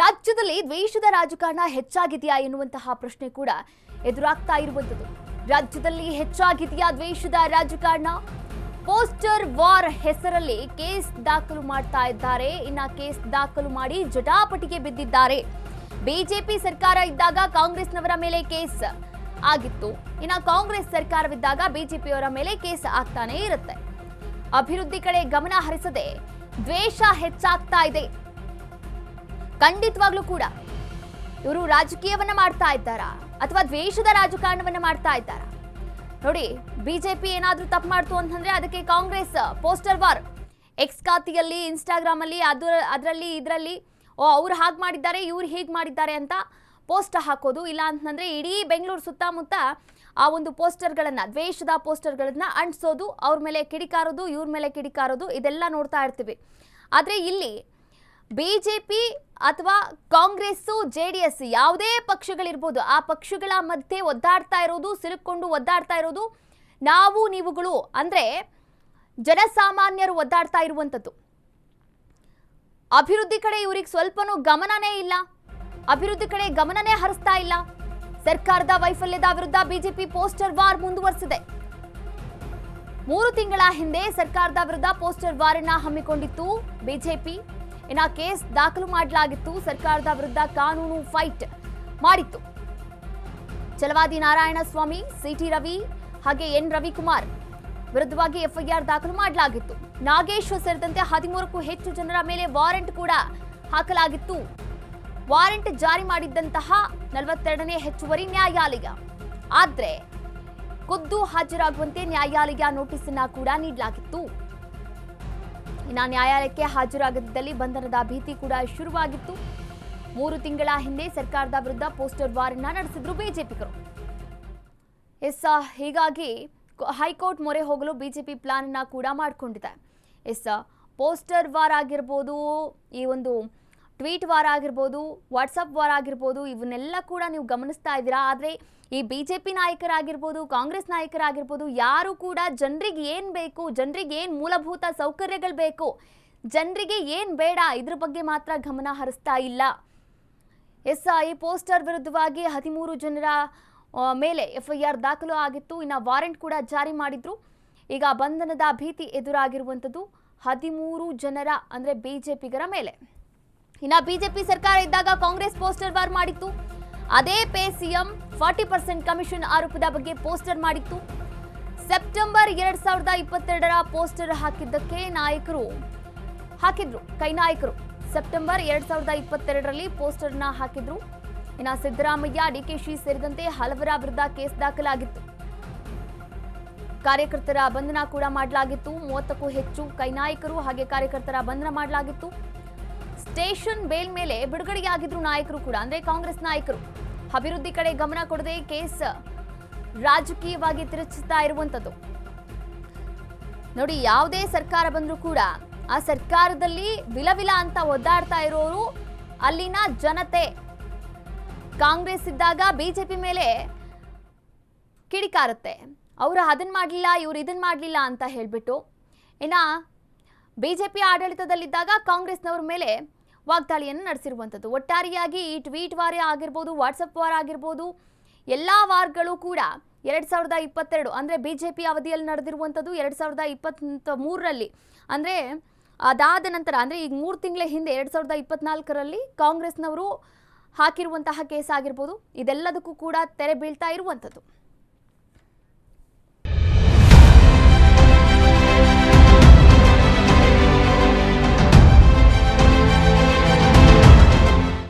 ರಾಜ್ಯದಲ್ಲಿ ದ್ವೇಷದ ರಾಜಕಾರಣ ಹೆಚ್ಚಾಗಿದೆಯಾ ಎನ್ನುವಂತಹ ಪ್ರಶ್ನೆ ಕೂಡ ಎದುರಾಗ್ತಾ ಇರುವಂಥದ್ದು. ರಾಜ್ಯದಲ್ಲಿ ಹೆಚ್ಚಾಗಿದೆಯಾ ದ್ವೇಷದ ರಾಜಕಾರಣ? ಪೋಸ್ಟರ್ ವಾರ್ ಹೆಸರಲ್ಲಿ ಕೇಸ್ ದಾಖಲು ಮಾಡ್ತಾ ಇದ್ದಾರೆ. ಇನ್ನ ಕೇಸ್ ದಾಖಲು ಮಾಡಿ ಜಟಾಪಟಿಗೆ ಬಿದ್ದಿದ್ದಾರೆ. ಬಿಜೆಪಿ ಸರ್ಕಾರ ಇದ್ದಾಗ ಕಾಂಗ್ರೆಸ್ನವರ ಮೇಲೆ ಕೇಸ್ ಆಗಿತ್ತು. ಇನ್ನ ಕಾಂಗ್ರೆಸ್ ಸರ್ಕಾರವಿದ್ದಾಗ ಬಿಜೆಪಿಯವರ ಮೇಲೆ ಕೇಸ್ ಆಗ್ತಾನೆ ಇರುತ್ತೆ. ಅಭಿವೃದ್ಧಿ ಕಡೆ ಗಮನ ಹರಿಸದೆ ದ್ವೇಷ ಹೆಚ್ಚಾಗ್ತಾ ಇದೆ. ಖಂಡಿತವಾಗ್ಲೂ ಕೂಡ ಇವರು ರಾಜಕೀಯವನ್ನ ಮಾಡ್ತಾ ಇದ್ದಾರಾ? ಅಥವಾ ದ್ವೇಷದ ರಾಜಕಾರಣವನ್ನ ಮಾಡ್ತಾ ಇದ್ದಾರಾ? ನೋಡಿ, ಬಿಜೆಪಿ ಏನಾದ್ರೂ ತಪ್ಪು ಮಾಡ್ತು ಅಂತಂದ್ರೆ ಅದಕ್ಕೆ ಕಾಂಗ್ರೆಸ್ ಪೋಸ್ಟರ್ ವಾರ್. ಎಕ್ಸ್ ಖಾತೆಯಲ್ಲಿ ಇನ್ಸ್ಟಾಗ್ರಾಮ್ ಅಲ್ಲಿ ಅದು, ಅದರಲ್ಲಿ, ಇದರಲ್ಲಿ, ಓ, ಅವ್ರು ಹಾಗೆ ಮಾಡಿದ್ದಾರೆ, ಇವ್ರು ಹೀಗೆ ಮಾಡಿದ್ದಾರೆ ಅಂತ ಪೋಸ್ಟ್ ಹಾಕೋದು. ಇಲ್ಲ ಅಂತಂದ್ರೆ ಇಡೀ ಬೆಂಗಳೂರು ಸುತ್ತಮುತ್ತ ಆ ಒಂದು ಪೋಸ್ಟರ್ಗಳನ್ನ, ದ್ವೇಷದ ಪೋಸ್ಟರ್ಗಳನ್ನ ಅಂಟಿಸೋದು, ಅವ್ರ ಮೇಲೆ ಕಿಡಿಕಾರೋದು, ಇವ್ರ ಮೇಲೆ ಕಿಡಿಕಾರೋದು, ಇದೆಲ್ಲ ನೋಡ್ತಾ ಇರ್ತೀವಿ. ಆದರೆ ಇಲ್ಲಿ ಬಿಜೆಪಿ ಅಥವಾ ಕಾಂಗ್ರೆಸ್ಸು ಜೆ ಡಿ ಎಸ್ ಯಾವುದೇ ಪಕ್ಷಗಳಿರ್ಬೋದು, ಆ ಪಕ್ಷಗಳ ಮಧ್ಯೆ ಒದ್ದಾಡ್ತಾ ಇರೋದು, ಸಿಲುಕೊಂಡು ಒದ್ದಾಡ್ತಾ ಇರೋದು ನಾವು, ನೀವುಗಳು. ಅಂದ್ರೆ ಜನಸಾಮಾನ್ಯರು ಒದ್ದಾಡ್ತಾ ಇರುವಂಥದ್ದು. ಅಭಿವೃದ್ಧಿ ಕಡೆ ಇವ್ರಿಗೆ ಸ್ವಲ್ಪನೂ ಗಮನನೇ ಇಲ್ಲ. ಅಭಿವೃದ್ಧಿ ಕಡೆ ಗಮನನೇ ಹರಿಸ್ತಾ ಇಲ್ಲ. ಸರ್ಕಾರದ ವೈಫಲ್ಯದ ವಿರುದ್ಧ ಬಿಜೆಪಿ ಪೋಸ್ಟರ್ ವಾರ್ ಮುಂದುವರೆಸಿದೆ. ಮೂರು ತಿಂಗಳ ಹಿಂದೆ ಸರ್ಕಾರದ ವಿರುದ್ಧ ಪೋಸ್ಟರ್ ವಾರನ್ನ ಹಮ್ಮಿಕೊಂಡಿತ್ತು ಬಿಜೆಪಿ. ಇನ್ನ ಕೇಸ್ ದಾಖಲು ಮಾಡಲಾಗಿತ್ತು. ಸರ್ಕಾರದ ವಿರುದ್ಧ ಕಾನೂನು ಫೈಟ್ ಮಾಡಿತ್ತು. ಚಲವಾದಿ ನಾರಾಯಣ ಸ್ವಾಮಿ ಸಿಟಿ ರವಿ ಹಾಗೆ ಎನ್ ರವಿಕುಮಾರ್ ವಿರುದ್ಧವಾಗಿ ಎಫ್ಐಆರ್ ದಾಖಲು ಮಾಡಲಾಗಿತ್ತು. ನಾಗೇಶ್ವರ್ ಸೇರಿದಂತೆ ಹದಿಮೂರಕ್ಕೂ ಹೆಚ್ಚು ಜನರ ಮೇಲೆ ವಾರೆಂಟ್ ಕೂಡ ಹಾಕಲಾಗಿತ್ತು. ವಾರೆಂಟ್ ಜಾರಿ ಮಾಡಿದ್ದಂತಹ ನಲವತ್ತೆರಡನೇ ಹೆಚ್ಚುವರಿ ನ್ಯಾಯಾಲಯ. ಆದ್ರೆ ಖುದ್ದು ಹಾಜರಾಗುವಂತೆ ನ್ಯಾಯಾಲಯ ನೋಟಿಸ್ ಅನ್ನ ಕೂಡ ನೀಡಲಾಗಿತ್ತು. ಇನ್ನು ನ್ಯಾಯಾಲಯಕ್ಕೆ ಹಾಜರಾಗದಿದ್ದಲ್ಲಿ ಬಂಧನದ ಭೀತಿ ಕೂಡ ಶುರುವಾಗಿತ್ತು. ಮೂರು ತಿಂಗಳ ಹಿಂದೆ ಸರ್ಕಾರದ ವಿರುದ್ಧ ಪೋಸ್ಟರ್ ವಾರನ್ನ ನಡೆಸಿದ್ರು ಬಿಜೆಪಿಗರು ಎಸ್ ಹೀಗಾಗಿ ಹೈಕೋರ್ಟ್ ಮೊರೆ ಹೋಗಲು ಬಿಜೆಪಿ ಪ್ಲಾನ್ ಕೂಡ ಮಾಡಿಕೊಂಡಿದೆ. ಎಸ್ ಪೋಸ್ಟರ್ ವಾರ್ ಆಗಿರ್ಬೋದು ಈ ಒಂದು ಟ್ವೀಟ್ ವಾರ ಆಗಿರ್ಬೋದು ವಾಟ್ಸಪ್ ವಾರ ಆಗಿರ್ಬೋದು, ಇವನ್ನೆಲ್ಲ ಕೂಡ ನೀವು ಗಮನಿಸ್ತಾ ಇದ್ದೀರಾ? ಆದರೆ ಈ ಬಿ ಜೆ ಪಿ ನಾಯಕರಾಗಿರ್ಬೋದು, ಕಾಂಗ್ರೆಸ್ ನಾಯಕರಾಗಿರ್ಬೋದು, ಯಾರು ಕೂಡ ಜನರಿಗೆ ಏನು ಬೇಕು, ಜನರಿಗೆ ಏನು ಮೂಲಭೂತ ಸೌಕರ್ಯಗಳು ಬೇಕು, ಜನರಿಗೆ ಏನು ಬೇಡ, ಇದ್ರ ಬಗ್ಗೆ ಮಾತ್ರ ಗಮನ ಹರಿಸ್ತಾ ಇಲ್ಲ. ಎಸ್ ಐ ಪೋಸ್ಟರ್ ವಿರುದ್ಧವಾಗಿ ಹದಿಮೂರು ಜನರ ಮೇಲೆ ಎಫ್ಐಆರ್ ದಾಖಲು ಆಗಿತ್ತು. ಇನ್ನು ವಾರೆಂಟ್ ಕೂಡ ಜಾರಿ ಮಾಡಿದ್ರು. ಈಗ ಬಂಧನದ ಭೀತಿ ಎದುರಾಗಿರುವಂಥದ್ದು ಹದಿಮೂರು ಜನರ, ಅಂದರೆ ಬಿಜೆಪಿಗರ ಮೇಲೆ. ಇನ್ನ ಬಿಜೆಪಿ ಸರ್ಕಾರ ಇದ್ದಾಗ ಕಾಂಗ್ರೆಸ್ ಪೋಸ್ಟರ್ ವಾರ್ ಮಾಡಿತ್ತು. ಅದೇ pay CM forty percent commission ಆರೋಪದ ಬಗ್ಗೆ ಪೋಸ್ಟರ್ ಮಾಡಿತ್ತು. ಸೆಪ್ಟೆಂಬರ್ ಎರಡ್ ಸಾವಿರದ ಇಪ್ಪತ್ತೆರಡರ ಪೋಸ್ಟರ್ ಹಾಕಿದ್ದಕ್ಕೆ ನಾಯಕರು ಹಾಕಿದ್ರು, ಕೈ ನಾಯಕರು. ಸೆಪ್ಟೆಂಬರ್ ಎರಡ್ ಸಾವಿರದ ಇಪ್ಪತ್ತೆರಡರಲ್ಲಿ ಪೋಸ್ಟರ್ನ ಹಾಕಿದ್ರು. ಇನ್ನ ಸಿದ್ದರಾಮಯ್ಯ ಡಿಕೆಶಿ ಸೇರಿದಂತೆ ಹಲವರ ವಿರುದ್ಧ ಕೇಸ್ ದಾಖಲಾಗಿತ್ತು. ಕಾರ್ಯಕರ್ತರ ಬಂಧನ ಕೂಡ ಮಾಡಲಾಗಿತ್ತು. ಮೂವತ್ತಕ್ಕೂ ಹೆಚ್ಚು ಕೈ ನಾಯಕರು ಹಾಗೆ ಕಾರ್ಯಕರ್ತರ ಬಂಧನ ಮಾಡಲಾಗಿತ್ತು. ಸ್ಟೇಷನ್ ಬೇಲ್ ಮೇಲೆ ಬಿಡುಗಡೆಯಾಗಿದ್ರು ನಾಯಕರು ಕೂಡ, ಅಂದ್ರೆ ಕಾಂಗ್ರೆಸ್ ನಾಯಕರು. ಅಭಿವೃದ್ಧಿ ಕಡೆ ಗಮನ ಕೊಡದೆ ಕೇಸ್ ರಾಜಕೀಯವಾಗಿ ತಿರುಚುತ್ತಾ ಇರುವಂತದ್ದು. ನೋಡಿ, ಯಾವುದೇ ಸರ್ಕಾರ ಬಂದರೂ ಕೂಡ ಆ ಸರ್ಕಾರದಲ್ಲಿ ವಿಲವಿಲ ಅಂತ ಒದ್ದಾಡ್ತಾ ಇರೋರು ಅಲ್ಲಿನ ಜನತೆ. ಕಾಂಗ್ರೆಸ್ ಇದ್ದಾಗ ಬಿಜೆಪಿ ಮೇಲೆ ಕಿಡಿಕಾರುತ್ತೆ ಅವರು ಅದನ್ನ ಮಾಡಲಿಲ್ಲ, ಇವ್ರು ಇದನ್ನ ಮಾಡಲಿಲ್ಲ ಅಂತ ಹೇಳಿಬಿಟ್ಟು. ಇನ್ನ ಬಿ ಜೆ ಪಿ ಆಡಳಿತದಲ್ಲಿದ್ದಾಗ ಕಾಂಗ್ರೆಸ್ನವ್ರ ಮೇಲೆ ವಾಗ್ದಾಳಿಯನ್ನು ನಡೆಸಿರುವಂಥದ್ದು. ಒಟ್ಟಾರೆಯಾಗಿ ಈ ಟ್ವೀಟ್ ವಾರ ಆಗಿರ್ಬೋದು, ವಾಟ್ಸಪ್ ವಾರ ಆಗಿರ್ಬೋದು, ಎಲ್ಲ ವಾರ್ಗಳು ಕೂಡ ಎರಡು ಸಾವಿರದ ಇಪ್ಪತ್ತೆರಡು ಅಂದರೆ ಬಿ ಜೆ ಪಿ ಅವಧಿಯಲ್ಲಿ ನಡೆದಿರುವಂಥದ್ದು ಎರಡು ಸಾವಿರದ ಇಪ್ಪತ್ತ ಮೂರರಲ್ಲಿ ಅಂದರೆ ಅದಾದ ನಂತರ, ಅಂದರೆ ಈಗ ಮೂರು ತಿಂಗಳ ಹಿಂದೆ ಎರಡು ಸಾವಿರದ ಇಪ್ಪತ್ನಾಲ್ಕರಲ್ಲಿ ಕಾಂಗ್ರೆಸ್ನವರು ಹಾಕಿರುವಂತಹ ಕೇಸ್ ಆಗಿರ್ಬೋದು. ಇದೆಲ್ಲದಕ್ಕೂ ಕೂಡ ತೆರೆ ಬೀಳ್ತಾ ಇರುವಂಥದ್ದು.